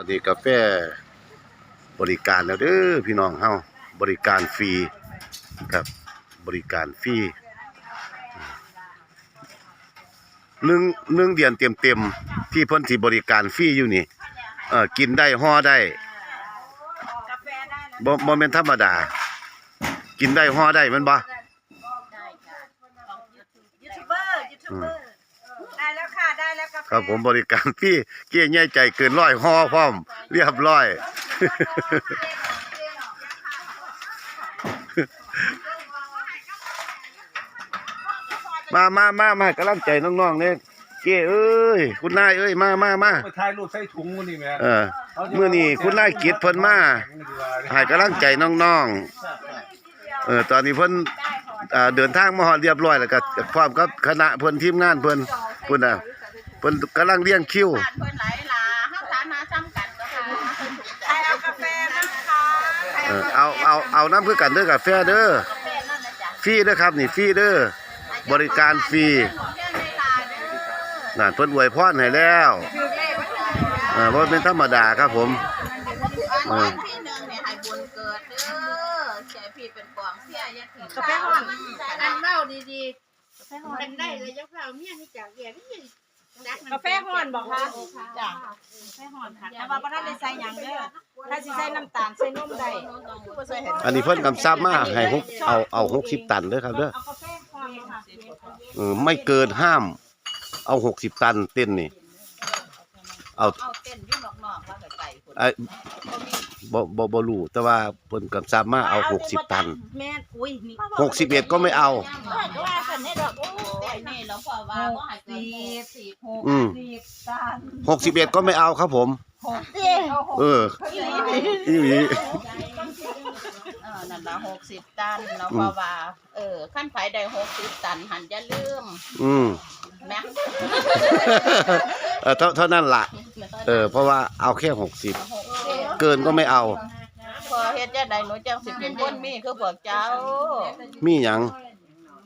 ตอนนี้กาแฟบริการแล้วเด้อพี่น้องเฮาบริการฟรีครับบริการฟรีหนึ่งหนึ่งเดือนเต็มๆที่เพิ่นสิบริการฟรีอยู่นี่เออกินได้ห่อได้กาแฟได้แล้วบ่บ่แม่นธรรมดา กินได้ห่อได้มันบ่ยูทูบเบอร์ยูทูบเบอร์ ค่ะได้แล้วกาแฟครับผมบริการฟรีเกี้ยใหญ่ใจเกินร้อยห่อพร้อม เรียบร้อย มามามา มากํลังใจน้องๆเนี่ยเก้เอ้ย คุณนายเอ้ย มามามาไปถ่ายรูปใส่ถุงมันนี่แหม่เออมื้อนี้คุณนายกิจเพิ่นมาให้กำลังใจน้องๆ เออ ตอนนี้เพิ่นอ่าเดินทางมาฮอดเรียบร้อยแล้วก็พร้อมกับคณะเพิ่นทีมงานเพิ่นเพิ่นน่ะ เพิ่นกำลังเลี้ยงคิว บ้านเพิ่นหลายหลาเฮาสามาซ้ำกันก็ค่ะใครเอากาแฟนะคะเออเอาเอาเอาน้ำคือกันเด้อกาแฟเด้อแม่นั่นนะจ้ะฟรีเด้อครับนี่ฟรีเด้อบริการฟรีเพียงในลาเด้อ นั่นเพิ่นอวยพรให้แล้วเออบ่เป็นธรรมดาครับผม อันที่หนึ่งเนี่ยให้บุญเกิดเด้อแค่พี่เป็นกองเสียอย่าถือกาแฟห้อนอันเล่าดีๆเป็นได้เลยจะเฝ้าเมียนี่จากเรียนนี่ดั กาแฟห้อนบอกค่ะจ้ะกาแฟห้อนค่ะแต่ว่าบ่ทันได้ใส่หยังเด้อถ้าสิใส่น้ำตาลใส่นมได้บ่เคยเห็นอันนี้เพิ่นกำซับมาให้หกเอาเอา60ตันเด้อครับเด้อเอากาแฟห้อนค่ะ เออไม่เกินห้าม เอา60ตันเต้นนี่ เอา เอาเต้นอยู่นอกๆว่าไกลๆพุ่นไอ้บ่บ่บ่รู้แต่ว่าเพิ่นกำซับมาเอา60ตัน แม่นอุ้ยนี่61ก็ไม่เอาว่ากันได้ดอกโอ้ยนี่หลวงพ่อว่าบ่ให้เกิน60อืม สิบตัน61ก็ไม่เอาครับผม หกสิบเอาหกเออ อีหลีเอ อนั่นละ60ตันหลวงพ่อว่า เออคันไผได้60ตัน หันอย่าลืมอืมแม่เออเท่าเท่านั้นล่ะเออเพราะว่าเอาแค่60เกินก็ไม่เอา พอเฮ็ดจังได๋หนูจังสิเป็นคนมีคือพวกเจ้ามีหยัง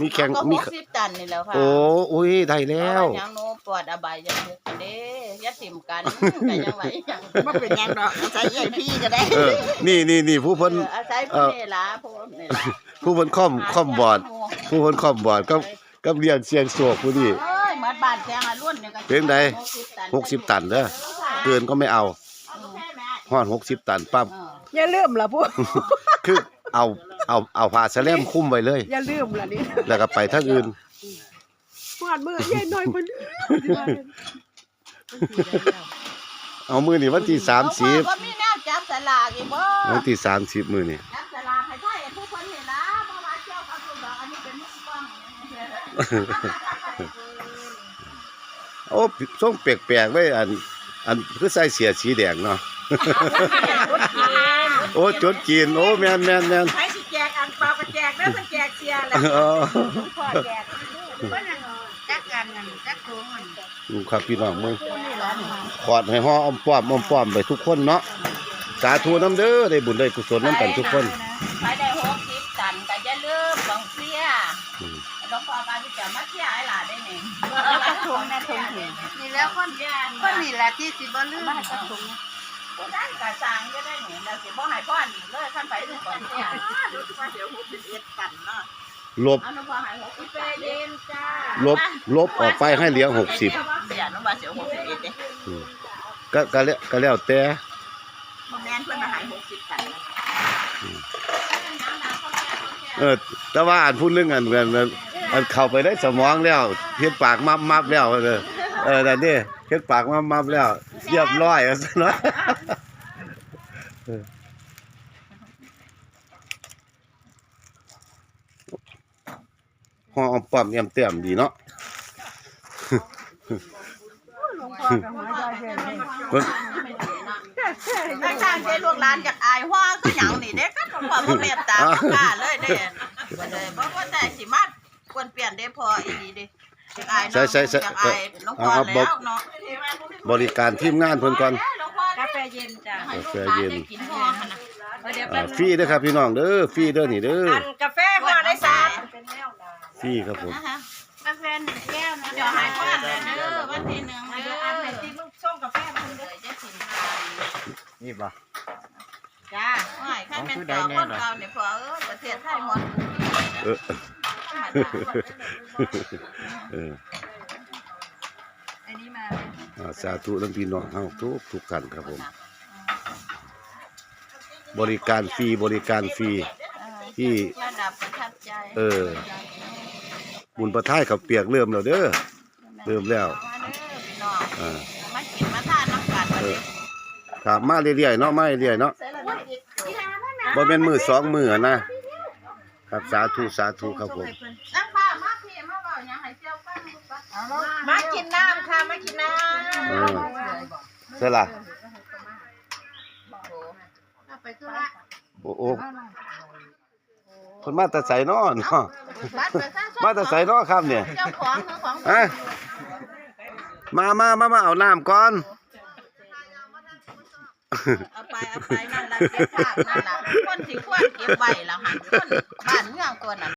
มีแข่งก็มี60ตันนี่แหล้วค่ะโอ้อุ้ยได้แล้ว เอาหยังหนูปวดอบายยังมุกกันเด้อย่าถิ่มกันก็ยังไหวยังมันเป็นยังดอกใช้ใหญ่พี่ก็ได้เออ นี่นี่นี่ผู้เอเพิ่น ออาศัยผู้นี่ล่ะผู้นี่ล่ะผู้เพิ่นค่อมค่อมบอร์ดผู้เพิ่นค่อมบอร์ดกับกับเรียนเสียงโศกผู้นี้ เอ้ยเหมือนบ้านแจงอะรุ่นนี่ก็เพลงใด60ตันเด้อเกินก็ไม่เอาฮอด60ตันปั๊บเอออย่าลืมล่ะพวกคือเอา เอาเอาผ้าแสลมคลุมไว้เลย อย่าลืมล่ะนี่แล้วก็ไปทางอื่นหวานมือใหญ่หน่อยคนเอามือนี่วันที่หลวงพ่อก็มีแนวจับสลากอีกบ่30วันที่30มื้อนี่จับสลากให้ไทยผู้คนนี่ล่ะบ่ว่าเจ้ากับผู้ดอกอันนี้เป็นมุกกล้องโอ้ทรงแปลกๆไว้อัน อันคือใส่เสียสีแดงเนาะโอ้จดจีนโอ้แม่นแม่นแม่น แจกเด้อถ้าแจกเสียแล้วอ๋อพ่อแจกจักกันนั่นจักโกงนอืมครับพี่น้องมึงขอดให้ห่ออ้อมป้อมอ้อมป้อมไปทุกคนเนาะสาธุน้ำเด้อได้บุญได้กุศลน้ำกันทุกคน ไปได้60ตันก็อย่าลืมต้องเสียอืมหลวงพ่อว่าสิจะมาเสียให้หลานได้แหน่แล้วก็ถุงแม่ถุงเห็นนี่แล้วคนคนนี่แหละที่สิบ่ลืม ผู้นั้นก็สร้างจะได้แหน่แล้วสิบ่ให้พ่อนอีกเลยคันไปถึงก่อนเสียลบเอาหลวงพ่อให้60กาแฟเย็นจ้าลบลบออกไปให้เหลือหกสิบเสียหลวงพ่อเสีย61เด้ก็ก็แล้วก็แล้วแต่บ่แม่นเพิ่นมาให้60ตันเออแต่ว่าอันพูดเรื่องอันอันอันอันเข้าไปได้สมองแล้วเฮ็ดปากมับมับแล้วเออเออนั่นนี่เฮ็ดปากมับมับแล้ว เรียบร้อยเอาซะเนาะเออห่ออ้อมป้อมเอี่ยมเตี่ยมดีเนาะเพิ่นถ้าข้างใช้ลูกหลานอยากอายฮ้อคือหยังนี่เด้ก็หลวงพ่อบ่เมตตาบ่กล้าเลยเด้บ่เลยบ่ว่าแต่สิมากวนเปลี่ยนได้พออีหลีเด้ อยากอายเนาะใช่ใช่ใช่อยากอายหลวงพ่อแล้วเนาะบริการทีมงานเพิ่นก่อนกาแฟเย็นจ้าให้ลูกหลานได้กินฮ้อหั่นน่ะเดี๋ยวอ่าฟรีเด้อครับพี่น้องเด้อฟรีเด้อนี่เด้ออันกาแฟห่อได้สามฟรีครับผมนะคะกาแฟหนึ่งแก้วนะเดี๋ยวให้พ่อเลยเด้อวันที่หนึ่งอันเด้เดียวออันไหนที่ลูกส้มกาแฟมันเลยจะสินนี่บ่จ้าไม่ใครเป็นต่อคนเก่าเนี่ยพอเออประเทศไทยหมด เออธรรมดาเอออันนี้มาอ่าสาธุทั้งพี่น้องเฮาทุกทุกท่านครับผม บริการฟรีบริการฟรี ที่ ระดับประทับใจเออ บุญประทายกับเปียกเริ่มแล้วเด้อ เริ่มแล้ว มาเด้อพี่น้องอ่ามากินมาทานน้ำกันมาเอเด้อครับมาเรื่อยๆเนาะมาเรื่อยๆเนาะบ่แม่นมือสองมือนะครับ สาธุสาธุครับผมนั่งป้ามา มากินน้ำค่ะ มากินน้เออเสร็จละเอาไปธุระโอ้โอ้เพิ่นมาแต่ไสน้อเนาะบัตรประชาชนมาแต่ไสน้อครับเนี่ยเจ้าของคือของฮะมามามามาเอาน้ำก่อนเอาไปเอาไปนั่นล่ะเก็บภาพนั่นล่ะคนสิควรเก็บไว้ล่ะหั่นคนบ้านเมืองตัวนั้น